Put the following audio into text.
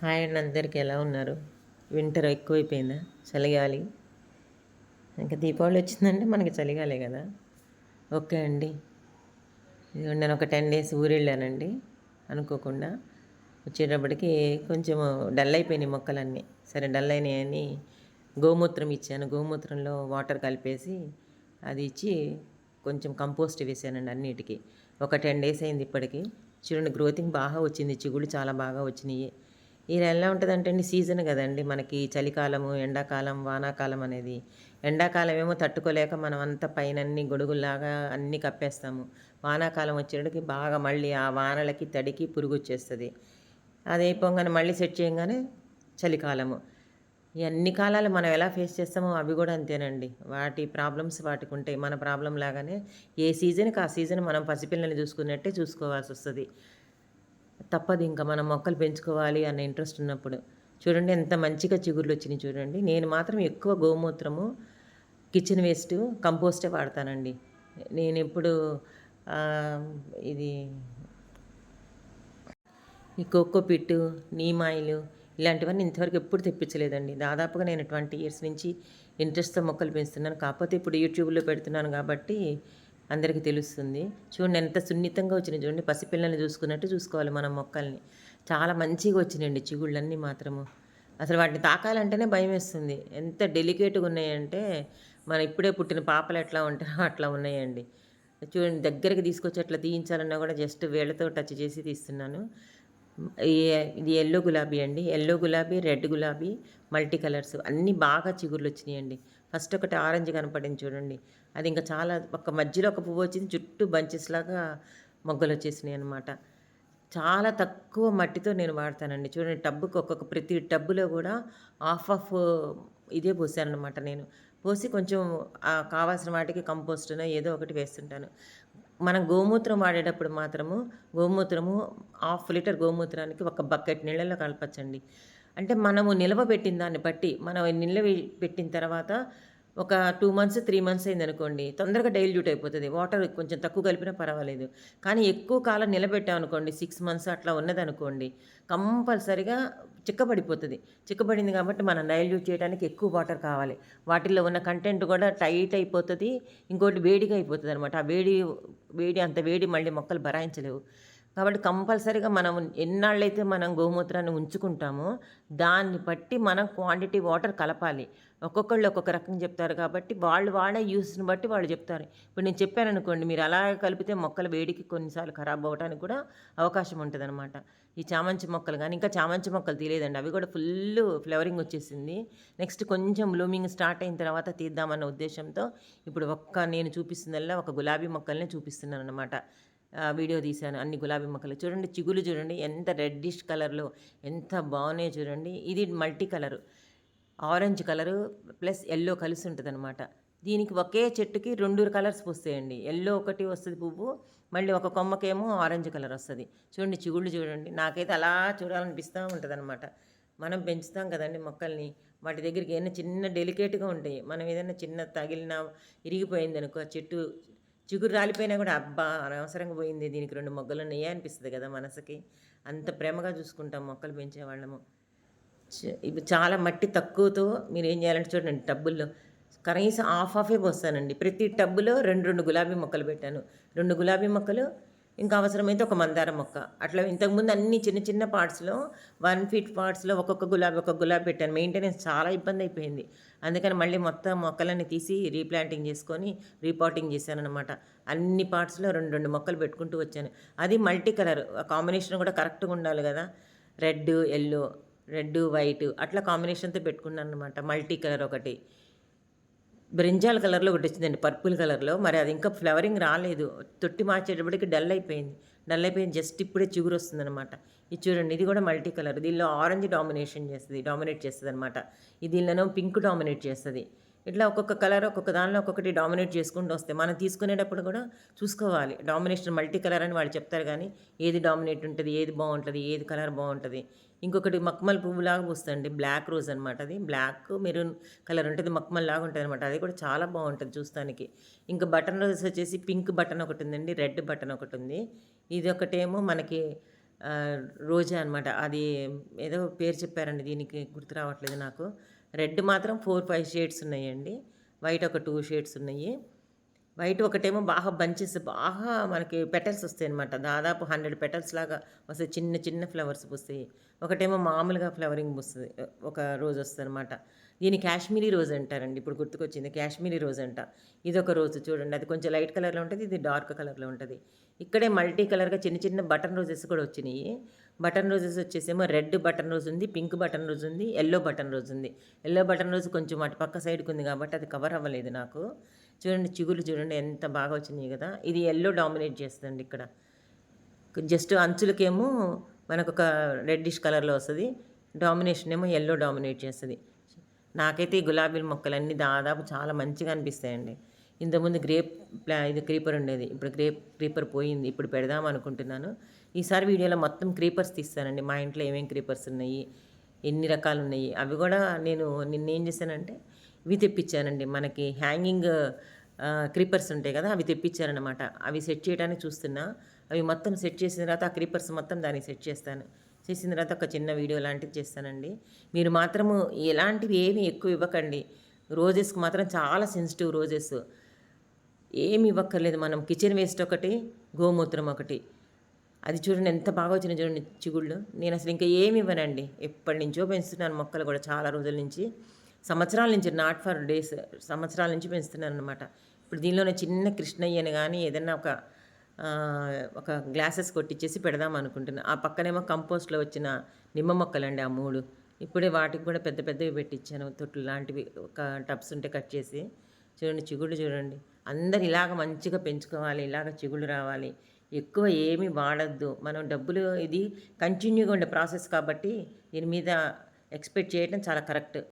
Hi అండి అందరికీ ఎలా ఉన్నారు? వింటర్ ఎక్కువైపోయిందా? చలిగాలి? ఇంకా దీపావళి వచ్చిందంటే మనకి చలిగాలే కదా? ఓకే అండి. నేను ఒక టెన్ డేస్ ఊరు వెళ్ళానండి అనుకోకుండా వచ్చేటప్పటికి కొంచెం డల్ అయిపోయినాయి మొక్కలన్నీ. సరే డల్ అయినాయని గోమూత్రం ఇచ్చాను. గోమూత్రంలో వాటర్ కలిపేసి అది ఇచ్చి కొంచెం కంపోస్ట్ వేసానండి అన్నిటికీ. ఒక టెన్ డేస్ అయింది ఇప్పటికి. చూడండి గ్రోతింగ్ బాగా వచ్చింది. చిగుళ్ళు చాలా బాగా వచ్చినాయి. ఇలా ఎలా ఉంటుందంటే అండి సీజన్ కదండి మనకి చలికాలము ఎండాకాలం వానాకాలం అనేది. ఎండాకాలం ఏమో తట్టుకోలేక మనం అంతా పైన అన్ని గొడుగుల్లాగా అన్నీ కప్పేస్తాము. వానాకాలం వచ్చేటికి బాగా మళ్ళీ ఆ వానలకి తడికి పురుగు వచ్చేస్తుంది అది అయిపోగానే మళ్ళీ సెట్ చేయగానే చలికాలము. ఈ అన్ని కాలాలు మనం ఎలా ఫేస్ చేస్తామో అవి కూడా అంతేనండి. వాటి ప్రాబ్లమ్స్ వాటికి ఉంటాయి. మన ప్రాబ్లం లాగానే ఏ సీజన్కి ఆ సీజన్ మనం పసిపిల్లల్ని చూసుకున్నట్టే చూసుకోవాల్సి వస్తుంది తప్పదు ఇంకా మనం మొక్కలు పెంచుకోవాలి అన్న ఇంట్రెస్ట్ ఉన్నప్పుడు. చూడండి ఎంత మంచిగా చిగుర్లు వచ్చినాయి చూడండి. నేను మాత్రం ఎక్కువ గోమూత్రము కిచెన్ వేస్ట్ కంపోస్టే వాడతానండి. నేను ఎప్పుడు ఇది ఈ కోకో పిట్టు నీమాయిలు ఇలాంటివన్నీ ఇంతవరకు ఎప్పుడు తెప్పించలేదండి. దాదాపుగా నేను ట్వంటీ ఇయర్స్ నుంచి ఇంట్రెస్ట్తో మొక్కలు పెంచుతున్నాను. కాకపోతే ఇప్పుడు యూట్యూబ్లో పెడుతున్నాను కాబట్టి అందరికీ తెలుస్తుంది. చూడండి ఎంత సున్నితంగా వచ్చినాయి. చూడండి పసిపిల్లల్ని చూసుకున్నట్టు చూసుకోవాలి మనం మొక్కల్ని. చాలా మంచిగా వచ్చినాయండి చిగుళ్ళన్నీ మాత్రము. అసలు వాటిని తాకాలంటేనే భయం వేస్తుంది. ఎంత డెలికేట్గా ఉన్నాయంటే మన ఇప్పుడే పుట్టిన పాపలు ఎట్లా ఉంటారో అట్లా ఉన్నాయండి. చూడండి దగ్గరికి తీసుకొచ్చి అట్లా తీయించాలన్నా కూడా జస్ట్ వేళ్ళతో టచ్ చేసి తీస్తున్నాను. ఇది ఎల్లో గులాబీ అండి. ఎల్లో గులాబీ రెడ్ గులాబీ మల్టీ కలర్స్ అన్నీ బాగా చిగుర్లు వచ్చినాయండి. ఫస్ట్ ఒకటి ఆరెంజ్ కనపడింది చూడండి. అది ఇంకా చాలా ఒక మధ్యలో ఒక పువ్వు వచ్చింది చుట్టూ బంచెస్ లాగా మొగ్గలు వచ్చేసినాయి అనమాట చాలా తక్కువ మట్టితో నేను వాడతానండి. చూడండి టబ్బుకి ఒక్కొక్క ప్రతి టబ్బులో కూడా హాఫ్ ఆఫ్ ఇదే పోసానమాట నేను. పోసి కొంచెం కావాల్సిన వాటికి కంపోస్ట్నో ఏదో ఒకటి వేస్తుంటాను. మనం గోమూత్రం వాడేటప్పుడు మాత్రము గోమూత్రము హాఫ్ లీటర్ గోమూత్రానికి ఒక బకెట్ నీళ్ళలో కలపచ్చండి. అంటే మనము నిల్వ పెట్టిన దాన్ని బట్టి మనం నిల్వ పెట్టిన తర్వాత ఒక టూ మంత్స్ త్రీ మంత్స్ అయింది అనుకోండి తొందరగా డైల్యూట్ అయిపోతుంది. వాటర్ కొంచెం తక్కువ కలిపినా పర్వాలేదు. కానీ ఎక్కువ కాలం నిలబెట్టామనుకోండి సిక్స్ మంత్స్ అట్లా ఉన్నదనుకోండి కంపల్సరిగా చిక్కబడిపోతుంది. చిక్కబడింది కాబట్టి మనం డైల్యూట్ చేయడానికి ఎక్కువ వాటర్ కావాలి. వాటిల్లో ఉన్న కంటెంట్ కూడా టైట్ అయిపోతుంది ఇంకోటి వేడిగా అయిపోతుంది అనమాట ఆ వేడి వేడి అంత వేడి మళ్ళీ మొక్కలు భరాయించలేవు కాబట్టి కంపల్సరీగా మనం ఎన్నాళ్ళైతే మనం గోమూత్రాన్ని ఉంచుకుంటామో దాన్ని బట్టి మనం క్వాంటిటీ వాటర్ కలపాలి. ఒక్కొక్కళ్ళు ఒక్కొక్క రకం చెప్తారు కాబట్టి వాళ్ళు వాడే యూస్ని బట్టి వాళ్ళు చెప్తారు. ఇప్పుడు నేను చెప్పాను అనుకోండి మీరు అలా కలిపితే మొక్కలు వేడికి కొన్నిసార్లు ఖరాబ్ అవ్వడానికి కూడా అవకాశం ఉంటుంది అనమాట ఈ చామంచి మొక్కలు కానీ ఇంకా చామంచి మొక్కలు తీయలేదండి. అవి కూడా ఫుల్ ఫ్లవరింగ్ వచ్చేసింది. నెక్స్ట్ కొంచెం బ్లూమింగ్ స్టార్ట్ అయిన తర్వాత తీద్దామన్న ఉద్దేశంతో ఇప్పుడు ఒక్క నేను చూపిస్తుందల్లా ఒక గులాబీ మొక్కల్ని చూపిస్తున్నాను అనమాట వీడియో తీశాను. అన్ని గులాబీ మొక్కలు. చూడండి చిగులు చూడండి ఎంత రెడ్డిష్ కలర్లో ఎంత బాగున్నాయో చూడండి. ఇది multi colour orange colour plus yellow కలిసి ఉంటుంది అనమాట దీనికి ఒకే చెట్టుకి రెండు కలర్స్ పూస్తాయండి. ఎల్లో ఒకటి వస్తుంది పువ్వు మళ్ళీ ఒక కొమ్మకేమో ఆరెంజ్ కలర్ వస్తుంది. చూడండి చిగుళ్ళు చూడండి. నాకైతే అలా చూడాలనిపిస్తూ ఉంటుంది అనమాట మనం పెంచుతాం కదండి మొక్కల్ని. వాటి దగ్గరికి ఏదైనా చిన్న డెలికేట్గా ఉంటాయి. మనం ఏదైనా చిన్న తగిలిన ఇరిగిపోయింది అనుకో ఆ చెట్టు చిగురు రాలిపోయినా కూడా అబ్బా అనవసరంగా పోయింది. దీనికి రెండు మొగ్గలు ఉన్నాయా అనిపిస్తుంది కదా మనసుకి. అంత ప్రేమగా చూసుకుంటాం మొక్కలు పెంచే వాళ్ళము. ఇవి చాలా మట్టి తక్కువతో మీరు ఏం చేయాలంటే చూడండి టబ్బుల్లో కనీసం హాఫ్ హాఫే పోస్తానండి. ప్రతి టబ్బులో రెండు రెండు గులాబీ మొక్కలు పెట్టాను. రెండు గులాబీ మొక్కలు ఇంకా అవసరమైతే ఒక మందార మొక్క. అట్లా ఇంతకుముందు అన్ని చిన్న చిన్న పార్ట్స్లో వన్ ఫీట్ పార్ట్స్లో ఒక్కొక్క గులాబీ ఒక్కొక్క గులాబీ పెట్టాను. మెయింటెనెన్స్ చాలా ఇబ్బంది అయిపోయింది. అందుకని మళ్ళీ మొత్తం మొక్కలన్నీ తీసి రీప్లాంటింగ్ చేసుకొని రీపాటింగ్ చేశాను అనమాట అన్ని పార్ట్స్లో రెండు రెండు మొక్కలు పెట్టుకుంటూ వచ్చాను. అది మల్టీ కలర్ కాంబినేషన్ కూడా కరెక్ట్గా ఉండాలి కదా. రెడ్ ఎల్లో రెడ్ వైట్ అట్లా కాంబినేషన్తో పెట్టుకున్నాను అనమాట మల్టీ కలర్ ఒకటి. బ్రింజాల్ కలర్లో ఒకటి వచ్చిందండి పర్పుల్ కలర్లో. మరి అది ఇంకా ఫ్లవరింగ్ రాలేదు. తొట్టి మార్చేటప్పటికి డల్ అయిపోయింది. డల్ అయిపోయింది. జస్ట్ ఇప్పుడే చిగురు వస్తుందన్నమాట. ఇది చూడండి ఇది కూడా మల్టీ కలర్. దీనిలో ఆరెంజ్ డామినేషన్ చేస్తుంది డామినేట్ చేస్తుంది అనమాట ఇది దీనిలోనో పింక్ డామినేట్ చేస్తుంది. ఇట్లా ఒక్కొక్క కలర్ ఒక్కొక్క దానిలో ఒక్కొక్కటి డామినేట్ చేసుకుంటూ వస్తాయి మనం తీసుకునేటప్పుడు కూడా చూసుకోవాలి. డామినేషన్ మల్టీ కలర్ అని వాళ్ళు చెప్తారు కానీ ఏది డామినేట్ ఉంటుంది ఏది బాగుంటుంది ఏది కలర్ బాగుంటుంది. ఇంకొకటి మక్మల్ పువ్వులాగా పూస్తుంది బ్లాక్ రోజ్ అనమాట అది. బ్లాక్ మెరూన్ కలర్ ఉంటుంది మక్మల్ లాగా ఉంటుంది అనమాట అది కూడా చాలా బాగుంటుంది చూస్తానికి. ఇంకా బటన్ రోజ్ వచ్చేసి పింక్ బటన్ ఒకటి ఉందండి రెడ్ బటన్ ఒకటి ఉంది. ఇది ఒకటేమో మనకి రోజా అనమాట. అది ఏదో పేరు చెప్పారండి దీనికి గుర్తు రావట్లేదు నాకు. రెడ్ మాత్రం 4, 5 షేడ్స్ ఉన్నాయండి. వైట్ ఒక టూ షేడ్స్ ఉన్నాయి. వైట్ ఒకటేమో బాగా బంచెస్ బాగా మనకి పెటల్స్ వస్తాయన్నమాట. దాదాపు 100 పెటల్స్ లాగా వస్తాయి. చిన్న చిన్న ఫ్లవర్స్ పూస్తాయి. ఒకటేమో మామూలుగా ఫ్లవరింగ్ పూస్తుంది ఒక రోజు వస్తుంది అనమాట దీన్ని కాశ్మీరీ రోజ్ అంటారండి. ఇప్పుడు గుర్తుకొచ్చింది. కాశ్మీరీ రోజ్ అంట. ఇది ఒక రోజు చూడండి. అది కొంచెం లైట్ కలర్‌లో ఉంటుంది ఇది డార్క్ కలర్‌లో ఉంటుంది ఇక్కడే మల్టీ కలర్‌గా చిన్న చిన్న బటన్ రోజెస్ కూడా వచ్చినాయి బటన్ రోజెస్ వచ్చేసేమో రెడ్ బటన్ రోజ్ ఉంది. పింక్ బటన్ రోజ్ ఉంది. ఎల్లో బటన్ రోజ్ ఉంది. ఎల్లో బటన్ రోజ్ కొంచెం అటు పక్క సైడ్‌కి ఉంది కాబట్టి అది కవర్ అవ్వలేదు నాకు. చూడండి చిగురు చూడండి ఎంత బాగా వచ్చినాయి కదా! ఇది ఎల్లో డామినేట్ చేస్తుంది ఇక్కడ. జస్ట్ అంచులకేమో మనకొక రెడ్డిష్ కలర్‌లో వస్తుంది డామినేషన్ ఏమో ఎల్లో డామినేట్ చేస్తుంది నాకైతే ఈ గులాబీల మొక్కలన్నీ దాదాపు చాలా మంచిగా అనిపిస్తాయండి. ఇంతకుముందు గ్రేప్ ప్లా ఇది క్రీపర్ ఉండేది. ఇప్పుడు గ్రేప్ క్రీపర్ పోయింది. ఇప్పుడు పెడదాం అనుకుంటున్నాను. ఈసారి వీడియోలో మొత్తం క్రీపర్స్ తీస్తానండి. మా ఇంట్లో ఏమేమి క్రీపర్స్ ఉన్నాయి, ఎన్ని రకాలు ఉన్నాయి అవి కూడా నేను నిన్న ఏం చేశానంటే ఇవి తెప్పించానండి. మనకి హ్యాంగింగ్ క్రీపర్స్ ఉంటాయి కదా! అవి తెప్పించారనమాట. అవి సెట్ చేయడానికి చూస్తున్నా. అవి మొత్తం సెట్ చేసిన తర్వాత ఆ క్రీపర్స్ మొత్తం దానికి సెట్ చేస్తాను. చేసిన తర్వాత ఒక చిన్న వీడియో లాంటిది చేస్తానండి. మీరు మాత్రము ఎలాంటివి ఏమి ఎక్కువ ఇవ్వకండి. రోజెస్‌కి మాత్రం చాలా సెన్సిటివ్ రోజెస్. ఏమి ఇవ్వక్కర్లేదు మనం కిచెన్ వేస్ట్ ఒకటి, గోమూత్రం ఒకటి. అది చూడండి ఎంత బాగా వచ్చినాయి చూడండి చిగుళ్ళు. నేను అసలు ఇంకా ఏమి ఇవ్వనండి. ఎప్పటినుంచో పెంచుతున్నాను మొక్కలు కూడా చాలా రోజుల నుంచి. సంవత్సరాల నుంచి నాట్ ఫర్ డేస్ సంవత్సరాల నుంచి పెంచుతున్నాను అనమాట ఇప్పుడు దీనిలోనే చిన్న కృష్ణయ్యను కానీ ఏదైనా ఒక ఒక గ్లాసెస్ కొట్టించేసి పెడదాం అనుకుంటున్నాను ఆ పక్కనేమో కంపోస్ట్‌లో వచ్చిన నిమ్మ మొక్కలండి ఆ మూడు ఇప్పుడే వాటికి కూడా పెద్ద పెద్దవి పెట్టించాను తొట్లు లాంటివి ఒక టబ్స్ ఉంటే కట్ చేసి. చూడండి చిగుళ్ళు చూడండి. అందరు ఇలాగ మంచిగా పెంచుకోవాలి. ఇలాగ చిగుళ్ళు రావాలి. ఎక్కువ ఏమి వాడద్దు మనం డబ్బులు ఇది కంటిన్యూగా ఉండే ప్రాసెస్ కాబట్టి దీని మీద ఎక్స్‌పెక్ట్ చేయటం చాలా కరెక్ట్.